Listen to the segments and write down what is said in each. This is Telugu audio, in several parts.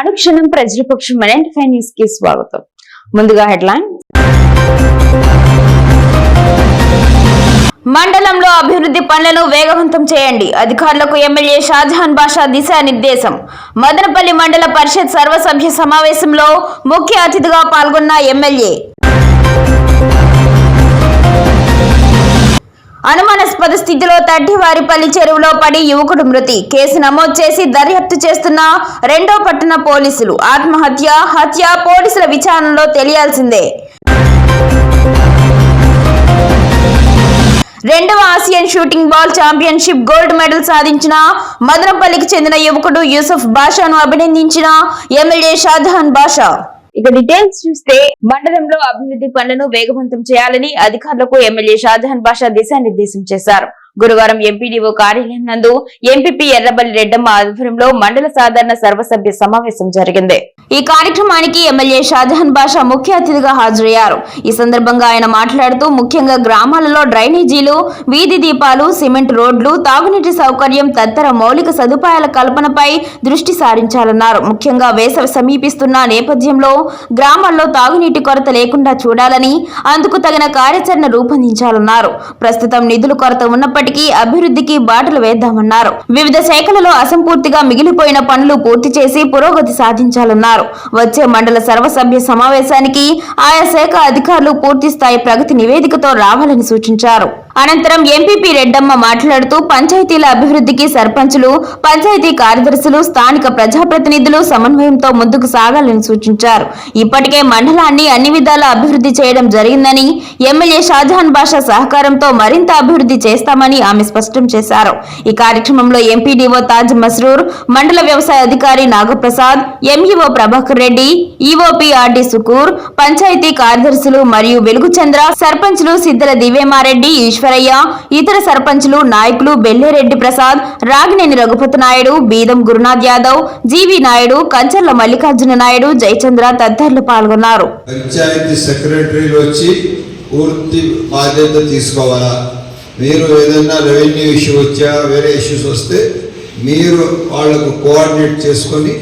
అనుక్షణం ప్రజలపక్షం ఫైవ్ న్యూస్కి స్వాగతం. ముందుగా హెడ్లైన్. మండలంలో అభివృద్ధి పనులను వేగవంతం చేయండి. అధికారులకు ఎమ్మెల్యే షాజహాన్ బాషా దిశానిర్దేశం. మదనపల్లి మండల పరిషత్ సర్వసభ్య సమావేశంలో ముఖ్య అతిథిగా పాల్గొన్న ఎమ్మెల్యే. అనుమానాస్పద స్థితిలో తడ్డివారిపల్లి చెరువులో పడి యువకుడు మృతి. కేసు నమోదు చేసి దర్యాప్తు చేస్తున్న రెండో పట్టణ పోలీసులు ఆత్మహత్య హత్య పోలీసుల విచారణలో తెలియాల్సిందే. రెండవ Asian shooting ball championship gold medal సాధించిన మదనపల్లికి చెందిన యువకుడు యూసఫ్ బాషాను అభినందించిన ఎమ్మెల్యే షాజహాన్ బాషా. ఇక డీటెయిల్స్ చూస్తే మండలంలో అభివృద్ధి పనులను వేగవంతం చేయాలని అధికారులకు ఎమ్మెల్యే షాజహాన్ బాషా దిశానిర్దేశం చేశారు. గురువారం ఎంపీడీఓ కార్యాలయం నందు ఎంపీపీ ఎర్రబల్లి రెడ్డమ్మ ఆధ్వర్యంలో మండల సాధారణ సర్వసభ్య సమావేశం జరిగింది. ఈ కార్యక్రమానికి ఎమ్మెల్యే షాజహాన్ బాషా ముఖ్య అతిథిగా హాజరయ్యారు. ఈ సందర్భంగా ఆయన మాట్లాడుతూ ముఖ్యంగా గ్రామాలలో డ్రైనేజీలు వీధి దీపాలు సిమెంట్ రోడ్లు తాగునీటి సౌకర్యం తదితర మౌలిక సదుపాయాల కల్పనపై దృష్టి సారించాలన్నారు. ముఖ్యంగా వేసవి సమీపిస్తున్న నేపథ్యంలో గ్రామాల్లో తాగునీటి కొరత లేకుండా చూడాలని అందుకు తగిన కార్యాచరణ రూపొందించాలన్నారు. ప్రస్తుతం నిధుల కొరత ఉన్నప్పటికీ అభివృద్ధికి బాటలు వేద్దామన్నారు. వివిధ శాఖలలో అసంపూర్తిగా మిగిలిపోయిన పనులు పూర్తి చేసి పురోగతి సాధించాలన్నారు. వచ్చే మండల సర్వసభ్య సమావేశానికి ఆయా శాఖ అధికారులు పూర్తి స్థాయి ప్రగతి నివేదికతో రావాలని సూచించారు. అనంతరం ఎంపీపీ రెడ్డమ్మ మాట్లాడుతూ పంచాయతీల అభివృద్ధికి సర్పంచులు పంచాయతీ కార్యదర్శులు స్థానిక ప్రజాప్రతినిధులు సమన్వయంతో ముందుకు సాగాలని సూచించారు. ఇప్పటికే మండలాన్ని అన్ని విధాల అభివృద్ధి చేయడం జరిగిందని ఎమ్మెల్యే షాజహాన్ బాషా సహకారంతో మరింత అభివృద్ధి చేస్తామని ఆమె స్పష్టం చేశారు. ఈ కార్యక్రమంలో ఎంపీడీఓ తాజ్ మస్రూర్ మండల వ్యవసాయ అధికారి నాగప్రసాద్ ఎంఈఓ ప్రభాకర్ రెడ్డి ఈఓపి సుకూర్ పంచాయతీ కార్యదర్శులు మరియు వెలుగుచంద్ర సర్పంచ్లు సిద్దల దివ్యమారెడ్డి ఈశ్వరయ్య ఇతర సర్పంచ్లు నాయకులు బెల్లేరెడ్డి ప్రసాద్ రాగినేని రఘుపతి నాయుడు బీదం గురునాథ్ యాదవ్ జీవి నాయుడు కంచర్ల మల్లికార్జున నాయుడు జయచంద్ర తదితరులు పాల్గొన్నారు. పంచాయతీ సెక్రటరీలు వచ్చి పూర్తి బాధ్యత తీసుకోవాలా? మీరు ఏదైనా రెవెన్యూ ఇష్యూ వచ్చా వేరే ఇష్యూస్ వస్తే మీరు వాళ్ళకు కోఆర్డినేట్ చేసుకొని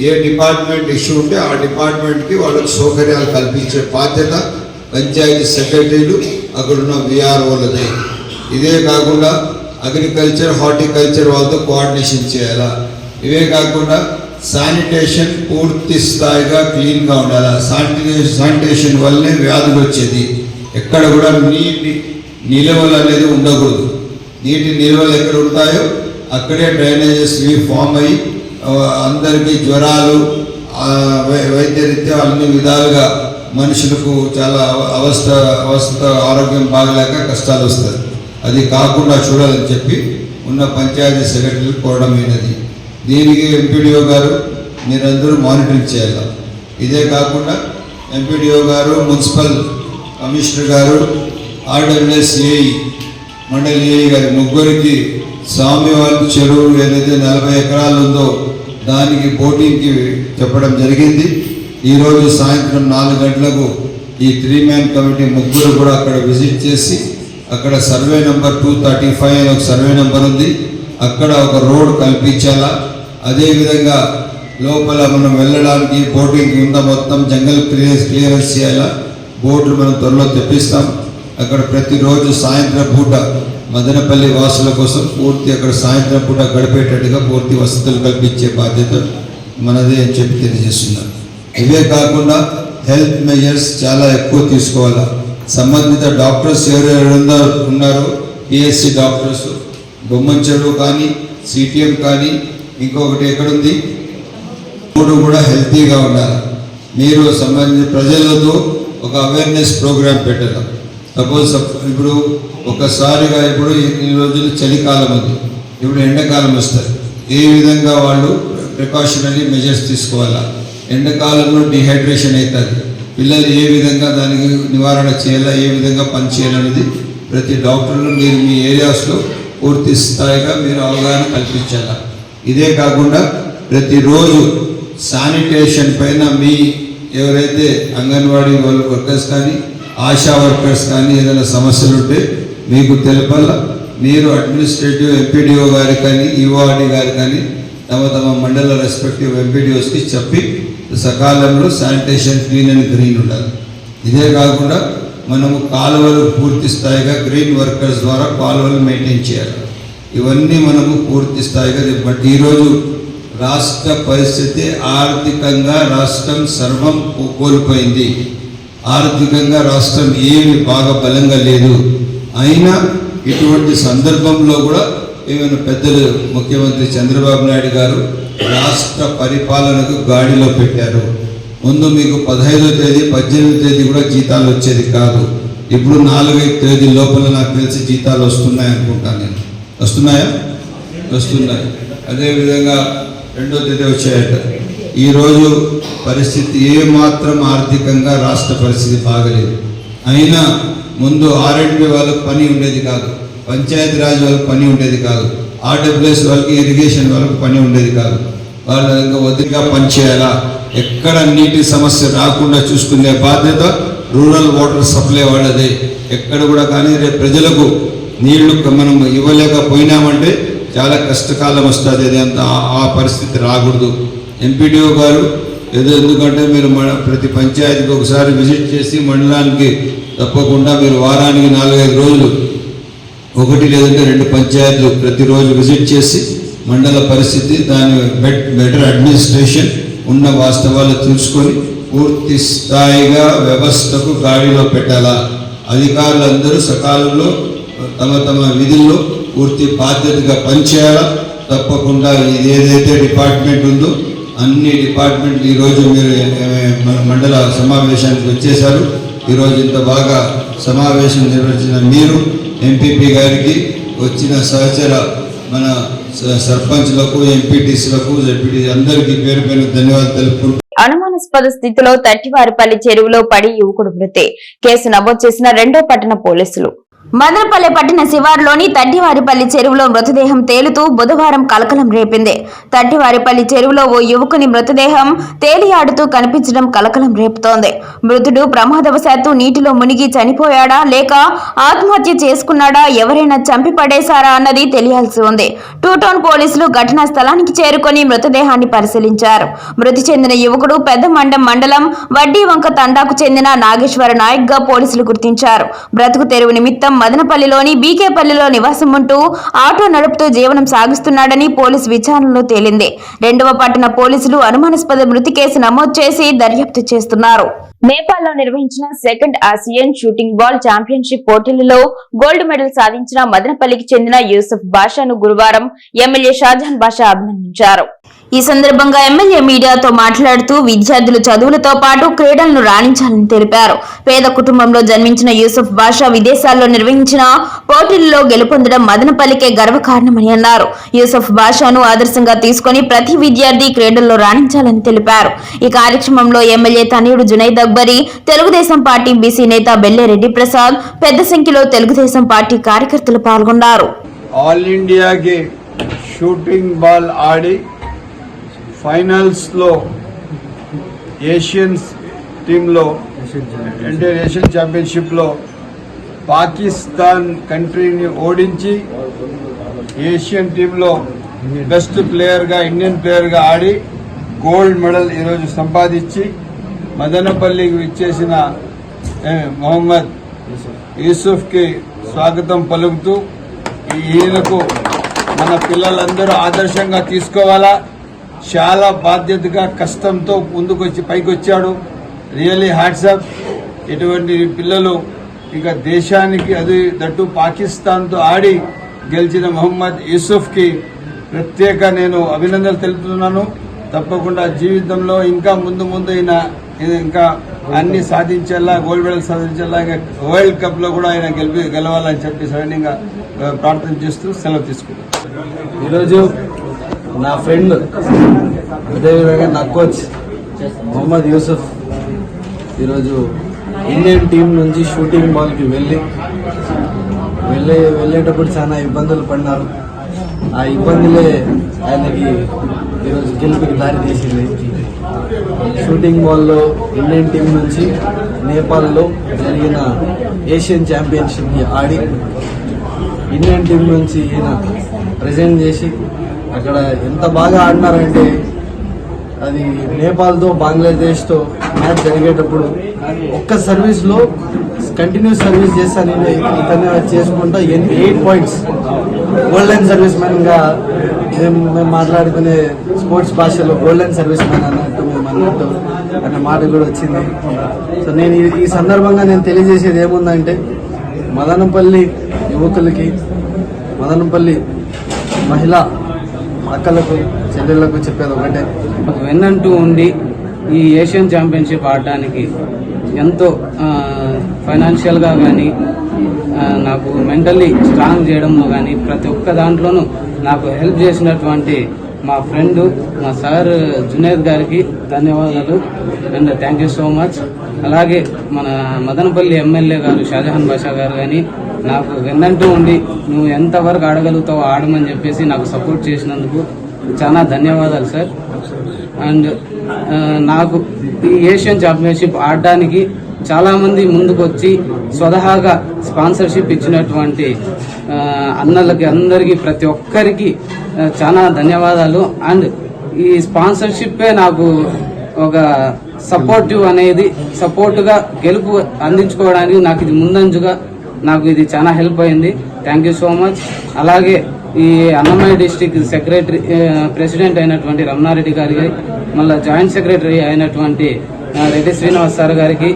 ఏ డిపార్ట్మెంట్ ఇష్యూ ఉంటే ఆ డిపార్ట్మెంట్కి వాళ్ళకు సౌకర్యాలు కల్పించే బాధ్యత పంచాయతీ సెక్రటరీలు అక్కడున్న విఆర్ఓలది ఇదే కాకుండా అగ్రికల్చర్ హార్టికల్చర్ వాళ్ళతో కోఆర్డినేషన్ చేయాలా? ఇవే కాకుండా శానిటేషన్ పూర్తి స్థాయిగా క్లీన్గా ఉండాలి? శానిటేషన్ శానిటేషన్ వల్లనే వ్యాధులు వచ్చేది. ఎక్కడ కూడా నీటి నిల్వలు అనేది ఉండకూడదు. నీటి నిల్వలు ఎక్కడ ఉంటాయో అక్కడే డ్రైనేజెస్ ఫామ్ అయ్యి అందరికీ జ్వరాలు ఆ, వైద్యరీత్యా అన్ని విధాలుగా మనుషులకు చాలా అవ- అవస్థ అవస్థ ఆరోగ్యం బాగలేక కష్టాలు వస్తాయి. అది కాకుండా చూడాలని చెప్పి ఉన్న పంచాయతీ సెక్రటరీలు కోరడమైనది దీనికి ఎంపీడీఓ గారు మీరందరూ మానిటరింగ్ చేయాలి? ఇదే కాకుండా ఎంపీడీఓ గారు మున్సిపల్ కమిషనర్ గారు ఆర్డబ్ల్యూఎస్ ఏఈ మండలి ఏఈ గారి ముగ్గురికి స్వామివారి చెరువు ఏదైతే నలభై ఎకరాలు ఉందో దానికి బోటింగ్కి చెప్పడం జరిగింది. ఈరోజు సాయంత్రం నాలుగు గంటలకు ఈ త్రీ మ్యాన్ కమిటీ ముగ్గురు కూడా అక్కడ విజిట్ చేసి అక్కడ survey number two thirty five అని ఒక సర్వే నెంబర్ ఉంది. అక్కడ ఒక రోడ్ కల్పించాలా. అదేవిధంగా లోపల మనం వెళ్ళడానికి బోటింగ్ ఉందా మొత్తం జంగల్ క్లియర్ క్లియరెన్స్ చేయాలా. బోట్లు మనం త్వరలో తెప్పిస్తాం. అక్కడ ప్రతిరోజు సాయంత్రం పూట మదనపల్లి వాసుల కోసం పూర్తి అక్కడ సాయంత్రం పూట గడిపేటట్టుగా పూర్తి వసతులు కల్పించే బాధ్యత మనదే అని చెప్పి తెలియజేస్తున్నారు. ఇవే కాకుండా హెల్త్ మెజర్స్ చాలా ఎక్కువ తీసుకోవాలా. సంబంధిత డాక్టర్స్ ఎవరెవరు ఉన్నారు ఉన్నారో పిఎస్సి డాక్టర్స్ బొమ్మంచెడు కానీ సిటిఎం కానీ ఇంకొకటి ఎక్కడుంది? మూడు కూడా హెల్తీగా ఉండాలి. మీరు సంబంధించిన ప్రజలతో ఒక అవేర్నెస్ ప్రోగ్రామ్ పెట్టాలి. సపోజ్ ఇప్పుడు ఒకసారిగా ఇప్పుడు ఈ రోజులు చలికాలం ఉంది. ఇప్పుడు ఎండాకాలం వస్తుంది. ఏ విధంగా వాళ్ళు ప్రికాషనరీ మెజర్స్ తీసుకోవాలా? ఎండాకాలంలో డిహైడ్రేషన్ అవుతుంది. పిల్లలు ఏ విధంగా దానికి నివారణ చేయాలా ఏ విధంగా పనిచేయాలనేది ప్రతి డాక్టర్లు మీరు మీ ఏరియాస్లో పూర్తి స్థాయిగా మీరు అవగాహన కల్పించాలా. ఇదే కాకుండా ప్రతిరోజు శానిటేషన్ పైన మీ ఎవరైతే అంగన్వాడీ వాళ్ళు వర్కర్స్ కానీ ఆశా వర్కర్స్ కానీ ఏదైనా సమస్యలు ఉంటే మీకు తెలపాల. మీరు అడ్మినిస్ట్రేటివ్ ఎంపీడీఓ గారి కానీ ఈఓఆర్డి గారి కానీ తమ తమ మండల రెస్పెక్టివ్ ఎంపీడీఓస్కి చెప్పి సకాలంలో శానిటేషన్ క్లీన్ అండ్ గ్రీన్ ఉండాలి. ఇదే కాకుండా మనము కాలువలు పూర్తి స్థాయిగా గ్రీన్ వర్కర్స్ ద్వారా కాలువలు మెయింటైన్ చేయాలి. ఇవన్నీ మనము పూర్తి స్థాయిగా బట్ ఈరోజు రాష్ట్ర పరిస్థితి ఆర్థికంగా రాష్ట్రం సర్వం కోల్పోయింది. ఆర్థికంగా రాష్ట్రం ఏమి బాగా బలంగా లేదు. అయినా ఇటువంటి సందర్భంలో కూడా ఏమైనా పెద్దలు ముఖ్యమంత్రి చంద్రబాబు నాయుడు గారు రాష్ట్ర పరిపాలనకు గాడిలో పెట్టారు. ముందు మీకు పదహైదో తేదీ పద్దెనిమిదో తేదీ కూడా జీతాలు వచ్చేది కాదు. ఇప్పుడు నాలుగైదు తేదీ లోపల నాకు తెలిసి జీతాలు వస్తున్నాయి అనుకుంటాను నేను. వస్తున్నాయా? వస్తున్నాయి. అదేవిధంగా రెండో తేదీ వచ్చాయట. ఈరోజు పరిస్థితి ఏమాత్రం ఆర్థికంగా రాష్ట్ర పరిస్థితి బాగలేదు. అయినా ముందు ఆర్ఎండ్బి వాళ్ళకు పని ఉండేది కాదు. పంచాయతీ రాజ్ వాళ్ళకి పని ఉండేది కాదు. ఆర్డబ్ల్యూఎస్ వాళ్ళకి ఇరిగేషన్ వాళ్ళకి పని ఉండేది కాదు. వాళ్ళు ఇంకా పనిచేయాలా? ఎక్కడ నీటి సమస్య రాకుండా చూసుకునే బాధ్యత రూరల్ వాటర్ సప్లై వాళ్ళదే. ఎక్కడ కూడా కానీ రేపు ప్రజలకు నీళ్ళు మనం ఇవ్వలేకపోయినామంటే చాలా కష్టకాలం వస్తుంది. అది అంత ఆ- ఆ పరిస్థితి రాకూడదు. ఎంపీడీఓ గారు ఏదో ఎందుకంటే మీరు మన ప్రతి పంచాయతీకి ఒకసారి విజిట్ చేసి మండలానికి తప్పకుండా మీరు వారానికి నాలుగైదు రోజులు ఒకటి లేదంటే రెండు పంచాయతీలు ప్రతిరోజు విజిట్ చేసి మండల పరిస్థితి దాని బెట్ బెటర్ అడ్మినిస్ట్రేషన్ ఉన్న వాస్తవాలు తెలుసుకొని పూర్తి స్థాయిగా వ్యవస్థకు గాడిలో పెట్టాలా? అధికారులందరూ సకాలంలో తమ తమ విధుల్లో పూర్తి బాధ్యతగా పనిచేయాలా? తప్పకుండా ఏదైతే డిపార్ట్మెంట్ ఉందో అన్ని డిపార్ట్మెంట్లు ఈరోజు మీరు మన మండల సమావేశానికి వచ్చేశారు. ఈరోజు ఇంత బాగా సమావేశం నిర్వహించిన మీరు ఎంపీపీ గారికి వచ్చిన సహచర మన సర్పంచ్లకు ఎంపీటీసీలకు జడ్పీటీ అందరికీ పేరు పేరు ధన్యవాదాలు తెలుపుకుంటూ అనుమానాస్పద స్థితిలో తట్టివారిపల్లి చెరువులో పడి యువకుడు మృతి. కేసు నమోదు చేసిన రెండో పట్టణ పోలీసులు. మదనపల్లె పట్టణ శివారులోని తట్టివారిపల్లి చెరువులో మృతదేహం తేలుతూ బుధవారం కలకలం రేపింది. తట్టివారిపల్లి చెరువులో ఓ యువకుని మృతదేహం తేలియాడుతూ కనిపించడం కలకలం రేపుతోంది. మృతుడు ప్రమాదవశాత్తు నీటిలో మునిగి చనిపోయాడా లేక ఆత్మహత్య చేసుకున్నాడా ఎవరైనా చంపి పడేశారా అన్నది తెలియాల్సి ఉంది. టూటౌన్ పోలీసులు ఘటనా స్థలానికి చేరుకొని మృతదేహాన్ని పరిశీలించారు. మృతి చెందిన యువకుడు పెద్దమండం మండలం వడ్డీ వంక తండాకు చెందిన నాగేశ్వర నాయక్గా పోలీసులు గుర్తించారు. బ్రతుకు తెరువు నిమిత్తం మదనపల్లిలోని బీకేపల్లిలో నివాసం ఉంటూ ఆటో నడుపుతూ జీవనం సాగిస్తున్నాడని పోలీసు విచారణలో తేలింది. రెండవ పట్టణ పోలీసులు అనుమానాస్పద మృతి కేసు నమోదు చేసి దర్యాప్తు చేస్తున్నారు. నేపాల్లో నిర్వహించిన second Asian shooting ball championship పోటీలలో గోల్డ్ మెడల్ సాధించిన మదనపల్లికి చెందిన యూసుఫ్ బాషాను గురువారం ఎమ్మెల్యే షాజహాన్ బాషా అభినందించారు. ఈ సందర్భంగా ఎమ్మెల్యే మీడియాతో మాట్లాడుతూ విద్యార్థులు చదువులతో పాటు క్రీడలను రాణించాలని తెలిపారు. పేద కుటుంబంలో జన్మించిన యూసుఫ్ బాషా విదేశాల్లో నిర్వహించిన పోటీల్లో గెలుపొందడం మదనపల్లికే గర్వకారణమని అన్నారు. యూసుఫ్ బాషాను ఆదర్శంగా తీసుకొని ప్రతి విద్యార్థి క్రీడల్లో రాణించాలని తెలిపారు. ఈ కార్యక్రమంలో ఎమ్మెల్యే తనయుడు జునైద్ అక్బరి తెలుగుదేశం పార్టీ బీసీ నేత బెల్లెరెడ్డి ప్రసాద్ పెద్ద సంఖ్యలో తెలుగుదేశం పార్టీ కార్యకర్తలు పాల్గొన్నారు. ఆల్ ఇండియాకి షూటింగ్ బాల్ ఆడి ఫైనల్స్లో ఏషియన్స్ టీంలో అంటే ఏషియన్ ఛాంపియన్షిప్లో పాకిస్తాన్ కంట్రీని ఓడించి ఏషియన్ టీంలో బెస్ట్ ప్లేయర్గా ఇండియన్ ప్లేయర్గా ఆడి గోల్డ్ మెడల్ ఈరోజు సంపాదించి మదనపల్లికి ఇచ్చేసిన మొహమ్మద్ యూసుఫ్కి స్వాగతం పలుకుతూ ఈయనకు మన పిల్లలందరూ ఆదర్శంగా తీసుకోవాలా? చాలా బాధ్యతగా కష్టంతో ముందుకొచ్చి పైకి వచ్చాడు రియలీ హ్యాట్సాప్ ఇటువంటి పిల్లలు ఇక దేశానికి అది దట్టు పాకిస్తాన్తో ఆడి గెలిచిన మొహమ్మద్ యూసుఫ్కి ప్రత్యేక నేను అభినందనలు తెలుపుతున్నాను. తప్పకుండా జీవితంలో ఇంకా ముందు ముందు ఆయన ఇంకా అన్ని సాధించేలా గోల్డ్ మెడల్ సాధించేలా ఇంకా వరల్డ్ కప్లో కూడా ఆయన గెలిపి గెలవాలని చెప్పి సరైనంగా ప్రార్థన చేస్తూ సెలవు తీసుకుంటాను ఈరోజు నా ఫ్రెండ్ అదేవిధంగా నా కోచ్ మొహమ్మద్ యూసుఫ్ ఈరోజు ఇండియన్ టీం నుంచి షూటింగ్ బాల్కి వెళ్ళి వెళ్ళే వెళ్ళేటప్పుడు చాలా ఇబ్బందులు పడినారు ఆ ఇబ్బందులే ఆయనకి ఈరోజు గెలుపుకి దారి తీసింది. షూటింగ్ బాల్లో ఇండియన్ టీం నుంచి నేపాల్లో జరిగిన ఏషియన్ ఛాంపియన్షిప్కి ఆడి ఇండియన్ టీం నుంచి ఈయన ప్రజెంట్ చేసి అక్కడ ఎంత బాగా ఆడినారంటే అది నేపాల్తో బంగ్లాదేశ్తో మ్యాచ్ జరిగేటప్పుడు ఒక్క సర్వీస్లో కంటిన్యూ సర్వీస్ చేస్తాను. ఇతను చేసుకుంటా. ఎయిట్ పాయింట్స్ గోల్డెన్ సర్వీస్ మ్యాన్గా మేము మేము మాట్లాడుకునే స్పోర్ట్స్ భాషలో గోల్డెన్ సర్వీస్ మ్యాన్ అన్నట్టు మేము అన్నట్టు అనే మాట కూడా వచ్చింది. సో నేను ఈ సందర్భంగా నేను తెలియజేసేది ఏముందంటే మదనపల్లి యువకులకి మదనపల్లి మహిళా అక్కలకు చెల్లెళ్ళకు చెప్పేది ఒకటే. ఒక వెన్నంటూ ఉండి ఈ ఏషియన్ ఛాంపియన్షిప్ ఆడడానికి ఎంతో ఫైనాన్షియల్గా కానీ నాకు మెంటల్లీ స్ట్రాంగ్ చేయడంలో కానీ ప్రతి ఒక్క దాంట్లోనూ నాకు హెల్ప్ చేసినటువంటి మా ఫ్రెండ్ మా సార్ జునేద్ గారికి ధన్యవాదాలు and thank you so much. అలాగే మన మదనపల్లి ఎమ్మెల్యే గారు షాజహాన్ బాషా గారు కానీ నాకు వెన్నంటూ ఉండి నువ్వు ఎంతవరకు ఆడగలుగుతావో ఆడమని చెప్పేసి నాకు సపోర్ట్ చేసినందుకు చాలా ధన్యవాదాలు సార్ అండ్ uh, నాకు ఈ ఏషియన్ ఛాంపియన్షిప్ ఆడడానికి చాలామంది ముందుకు వచ్చి స్వతహాగా స్పాన్సర్షిప్ ఇచ్చినటువంటి uh, అన్నలకి అందరికీ ప్రతి ఒక్కరికి uh, చాలా ధన్యవాదాలు. అండ్ ఈ స్పాన్సర్షిప్పే నాకు ఒక సపోర్టివ్ అనేది సపోర్టుగా గెలుపు అందించుకోవడానికి నాకు ఇది ముందంజుగా నాకు ఇది చాలా హెల్ప్ అయింది. థ్యాంక్ యూ సో మచ్ అలాగే ఈ అన్నమయ్య డిస్టిక్ సెక్రటరీ ప్రెసిడెంట్ అయినటువంటి రమణారెడ్డి గారికి మళ్ళీ జాయింట్ సెక్రటరీ అయినటువంటి రెడ్డి శ్రీనివాస్ సార్ గారికి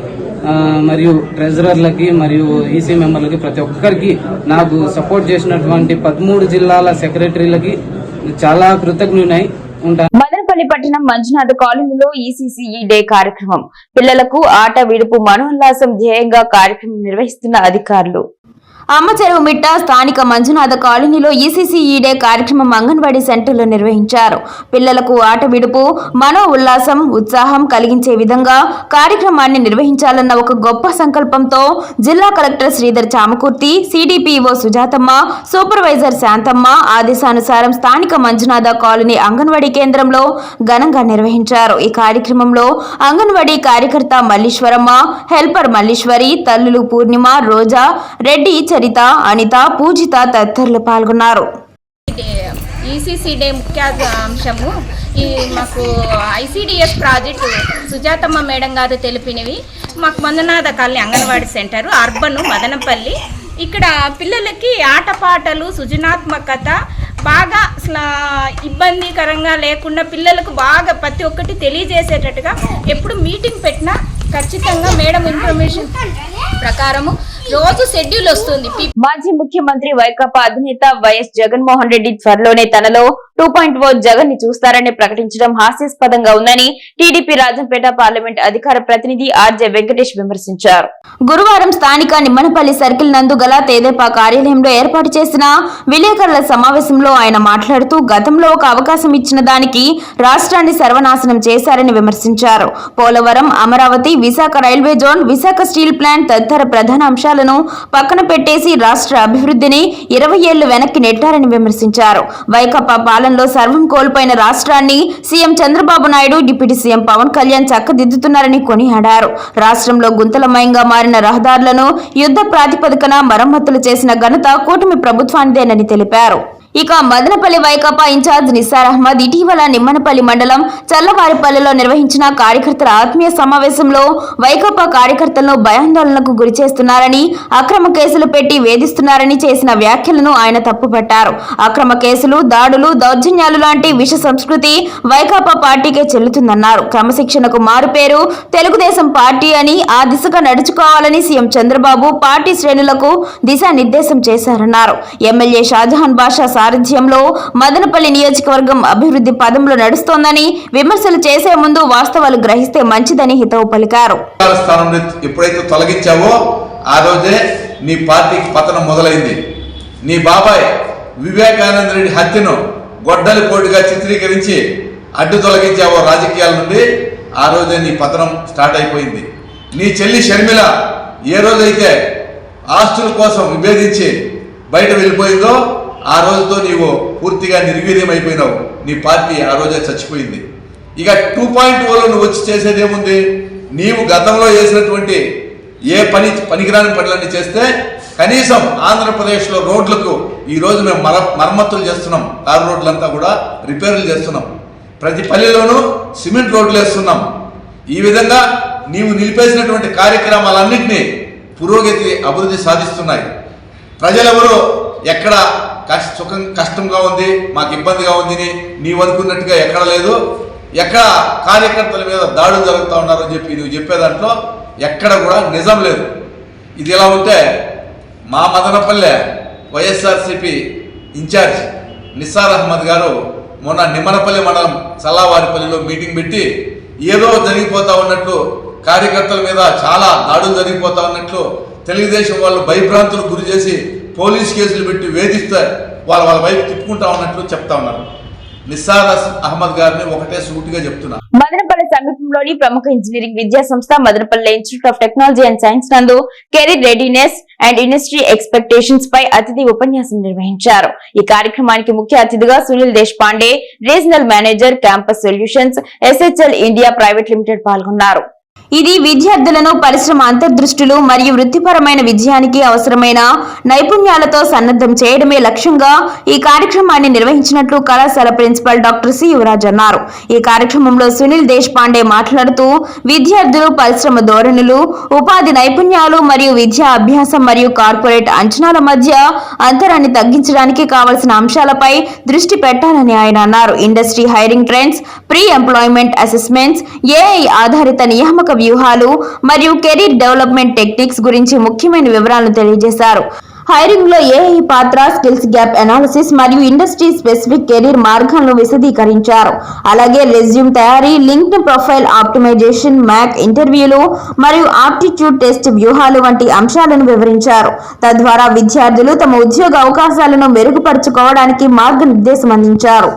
మరియు ట్రెజరర్లకి మరియు ఈసీ మెంబర్లకి ప్రతి ఒక్కరికి నాకు సపోర్ట్ చేసినటువంటి పదమూడు జిల్లాల సెక్రటరీలకి చాలా కృతజ్ఞునై ఉంటాను. మదనపల్లి పట్టణం మంజునాథ్ కాలనీలో ఈసీసీఈ డే కార్యక్రమం. పిల్లలకు ఆట విడుపు మనోల్లాసం ధ్యేయంగా కార్యక్రమం నిర్వహిస్తున్న అధికారులు. అమ్మ చెరువు మిట్ట స్థానిక మంజునాథ కాలనీలో ఈసీసీఈ డే కార్యక్రమం అంగన్వాడీ సెంటర్లో నిర్వహించారు. పిల్లలకు ఆట విడుపు మనో ఉల్లాసం ఉత్సాహం కలిగించే విధంగా కార్యక్రమాన్ని నిర్వహించాలన్న ఒక గొప్ప సంకల్పంతో జిల్లా collector Sridhar Chamakurthi CDPO Sujathamma supervisor Shanthamma ఆదేశానుసారం స్థానిక మంజునాథ కాలనీ అంగన్వాడీ కేంద్రంలో ఘనంగా నిర్వహించారు. ఈ కార్యక్రమంలో అంగన్వాడీ కార్యకర్త మల్లీశ్వరమ్మ హెల్పర్ మల్లీశ్వరి తల్లులు పూర్ణిమ రోజా రెడ్డి సరిత అనిత పూజిత తదితరులు పాల్గొన్నారు. ఈసీసీ డే ముఖ్య అంశము. ఈ మాకు ఐసీడిఎస్ ప్రాజెక్టు సుజాతమ్మ మేడం గారు తెలిపినవి. మాకు Mandanatha colony anganwadi centre urban Madanapalle ఇక్కడ పిల్లలకి ఆటపాటలు సృజనాత్మకత బాగా అసలు ఇబ్బందికరంగా లేకుండా పిల్లలకు బాగా ప్రతి ఒక్కటి తెలియజేసేటట్టుగా ఎప్పుడు మీటింగ్ పెట్టినా ఖచ్చితంగా మేడం ఇన్ఫర్మేషన్ ప్రకారము రోజు షెడ్యూల్ వస్తుంది. మాజీ ముఖ్యమంత్రి వైకాపా అధినేత వైఎస్ జగన్మోహన్ రెడ్డి త్వరలోనే తనలో టూ పాయింట్ ఓ జగన్ని చూస్తారని ప్రకటించడం హాస్యాస్పదంగా ఉందని టీడీపీ రాజంపేట పార్లమెంట్ అధికార ప్రతినిధి ఆర్జే వెంకటేష్ విమర్శించారు. గురువారం స్థానిక నిమ్మనపల్లి సర్కిల్ నందు గల తేదేపా కార్యాలయంలో ఏర్పాటు చేసిన విలేకరుల సమావేశంలో ఆయన మాట్లాడుతూ గతంలో ఒక అవకాశం ఇచ్చిన దానికి రాష్ట్రాన్ని సర్వనాశనం చేశారని విమర్శించారు. Polavaram Amaravati Visakha railway zone Visakha steel plant తదితర ప్రధాన అంశాలను పక్కన పెట్టేసి రాష్ట్ర అభివృద్ధిని ఇరవై ఏళ్ళు వెనక్కి నెట్టారని విమర్శించారు. వైకప్పా పాలనలో సర్వం కోల్పోయిన రాష్ట్రాన్ని CM Chandrababu Naidu deputy CM Pawan Kalyan చక్కదిద్దుతున్నారని కొనియాడారు. రాష్ట్రంలో గుంతలమయంగా మారిన రహదారులను యుద్ధ ప్రాతిపదికన మరమ్మతులు చేసిన ఘనత కూటమి ప్రభుత్వానిదేనని తెలిపారు. ఇక మదనపల్లి వైకాపా ఇన్ఛార్జ్ నిసార్ అహ్మద్ ఇటీవల నిమ్మనపల్లి మండలం చల్లవారిపల్లిలో నిర్వహించిన కార్యకర్తల ఆత్మీయ సమావేశంలో వైకాపా కార్యకర్తలను భయాందోళనకు గురి చేస్తున్నారని అక్రమ కేసులు పెట్టి వేధిస్తున్నారని చేసిన వ్యాఖ్యలను ఆయన తప్పుపట్టారు. అక్రమ కేసులు దాడులు దౌర్జన్యాలు లాంటి విష సంస్కృతి వైకాపా పార్టీకే చెల్లుతుందన్నారు. క్రమశిక్షణకు మారుపేరు తెలుగుదేశం పార్టీ అని ఆ దిశగా నడుచుకోవాలని సీఎం చంద్రబాబు పార్టీ శ్రేణులకు దిశానిర్దేశం చేశారన్నారు. ఎమ్మెల్యే షాజహాన్ బాషా సారథ్యంలో మదనపల్లి నియోజకవర్గం అభివృద్ధి పదంలో నడుస్తోందని విమర్శలు చేసే ముందు వాస్తవాలు గ్రహిస్తే మంచిదని హితవు పలికారు. ఎప్పుడైతే తొలగించావో ఆ రోజే నీ పార్టీకి పతనం మొదలైంది. నీ బాబాయ్ వివేకానంద రెడ్డి హత్యను గొడ్డలి పోటుగా చిత్రీకరించి అడ్డు తొలగించావో రాజకీయాల నుండి ఆ రోజే నీ పతనం స్టార్ట్ అయిపోయింది. నీ చెల్లి షర్మిల ఏ రోజైతే ఆస్తుల కోసం విభేదించి బయట వెళ్ళిపోయిందో ఆ రోజుతో నీవు పూర్తిగా నిర్వీర్యం అయిపోయినావు నీ పార్టీ ఆ రోజే చచ్చిపోయింది. ఇక టూ పాయింట్ ఓలో నువ్వు వచ్చి చేసేది ఏముంది నీవు గతంలో చేసినటువంటి ఏ పని పనికిరాని పనులన్నీ చేస్తే కనీసం ఆంధ్రప్రదేశ్లో రోడ్లకు ఈరోజు మేము మర మరమ్మతులు చేస్తున్నాం. కారు రోడ్లంతా కూడా రిపేర్లు చేస్తున్నాం. ప్రతి పల్లెలోనూ సిమెంట్ రోడ్లు వేస్తున్నాం. ఈ విధంగా నీవు నిలిపేసినటువంటి కార్యక్రమాలన్నింటినీ పురోగతి అభివృద్ధి సాధిస్తున్నాయి. ప్రజలెవరూ ఎక్కడ కష్ట సుఖం కష్టంగా ఉంది మాకు ఇబ్బందిగా ఉంది నీవు అనుకున్నట్టుగా ఎక్కడ లేదు. ఎక్కడ కార్యకర్తల మీద దాడులు జరుగుతూ ఉన్నారని చెప్పి నువ్వు చెప్పే దాంట్లో ఎక్కడ కూడా నిజం లేదు. ఇది ఎలా ఉంటే మా Madanapalle YSRCP in charge Nisar Ahmed గారు మొన్న నిమ్మనపల్లి మండలం చల్లావారిపల్లిలో మీటింగ్ పెట్టి ఏదో జరిగిపోతా ఉన్నట్లు కార్యకర్తల మీద చాలా దాడులు జరిగిపోతా ఉన్నట్లు తెలుగుదేశం వాళ్ళు భయభ్రాంతులు గురి చేసి పోలీస్ కేసులు పెట్టి వేధిస్తే వాళ్ళ వాళ్ళ వైపు తిప్పుకుంటా ఉన్నట్లు చెప్తా ఉన్నారు. నిస్సార్ అహ్మద్ గారిని ఒకటే సూటిగా చెప్తున్నా. మదనపల్లి సమీపంలోని ప్రముఖ ఇంజనీరింగ్ విద్యా సంస్థ Madanapalle institute of technology and science నందు career readiness and industry expectations పై అతిథి ఉపన్యాసం నిర్వహించారు. ఈ కార్యక్రమానికి ముఖ్య అతిథిగా Sunil Deshpande regional manager campus solutions SHL India private limited పాల్గొన్నారు. ఇది విద్యార్థులను పరిశ్రమ అంతర్దృష్టులు మరియు వృత్తిపరమైన విజయానికి అవసరమైన నైపుణ్యాలతో సన్నద్ధం చేయడమే లక్ష్యంగా ఈ కార్యక్రమాన్ని నిర్వహించినట్లు కళాశాల ప్రిన్సిపల్ డాక్టర్ సి యువరాజ్ అన్నారు. ఈ కార్యక్రమంలో సునీల్ దేశపాండే మాట్లాడుతూ విద్యార్థులు పరిశ్రమ ధోరణులు ఉపాధి నైపుణ్యాలు మరియు విద్యా అభ్యాసం మరియు కార్పొరేట్ అంచనాల మధ్య అంతరాన్ని తగ్గించడానికి కావలసిన అంశాలపై దృష్టి పెట్టాలని ఆయన అన్నారు. Industry hiring trends pre employment assessments AI ఆధారిత నియామక వ్యూహాలు మరియు కెరీర్ డెవలప్మెంట్ టెక్నిక్స్ గురించి ముఖ్యమైన వివరాలను తెలియజేశారు. హైరింగ్లో ఏఐ పాత్ర స్కిల్స్ గ్యాప్ అనాలిసిస్ మరియు ఇండస్ట్రీ స్పెసిఫిక్ కెరీర్ మార్గాలను విశదీకరించారు. అలాగే రెజ్యూమ్ తయారీ లింక్డ్ ప్రొఫైల్ ఆప్టిమైజేషన్ మ్యాక్ ఇంటర్వ్యూలు మరియు ఆప్టిట్యూడ్ టెస్ట్ వ్యూహాలు వంటి అంశాలను వివరించారు. తద్వారా విద్యార్థులు తమ ఉద్యోగ అవకాశాలను మెరుగుపరుచుకోవడానికి మార్గనిర్దేశం అందించారు.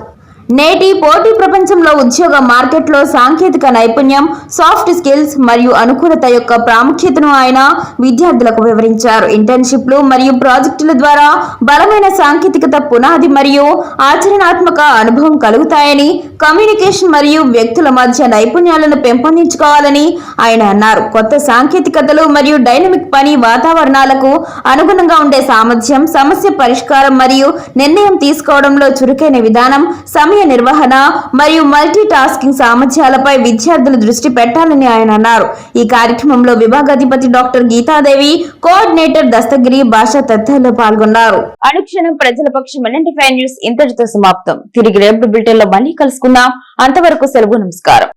నేటి పోటీ ప్రపంచంలో ఉద్యోగ మార్కెట్లో సాంకేతిక నైపుణ్యం సాఫ్ట్ స్కిల్స్ మరియు అనుకూలత యొక్క ప్రాముఖ్యతను ఆయన విద్యార్థులకు వివరించారు. ఇంటర్న్షిప్లు మరియు ప్రాజెక్టుల ద్వారా బలమైన సాంకేతికత పునాది మరియు ఆచరణాత్మక అనుభవం కలుగుతాయని కమ్యూనికేషన్ మరియు వ్యక్తుల మధ్య నైపుణ్యాలను పెంపొందించుకోవాలని ఆయన అన్నారు. కొత్త సాంకేతికతలు మరియు డైనమిక్ పని వాతావరణాలకు అనుగుణంగా ఉండే సామర్థ్యం సమస్య పరిష్కారం మరియు నిర్ణయం తీసుకోవడంలో చురుకైన విధానం సమయ నిర్వహణ మరియు మల్టీ టాస్కింగ్ సామర్థ్యాలపై విద్యార్థులు దృష్టి పెట్టాలని ఆయన అన్నారు. ఈ కార్యక్రమంలో విభాగాధిపతి డాక్టర్ గీతాదేవి కోఆర్డినేటర్ దస్తగిరి భాష తదితరులు పాల్గొన్నారు. అనుక్షణం ప్రజల పక్షం న్యూస్ ఇంతటితో సమాప్తం. తిరిగి రేపు బులెటిన్లో మళ్ళీ కలుసుకుందాం. అంతవరకు సెలవు నమస్కారం.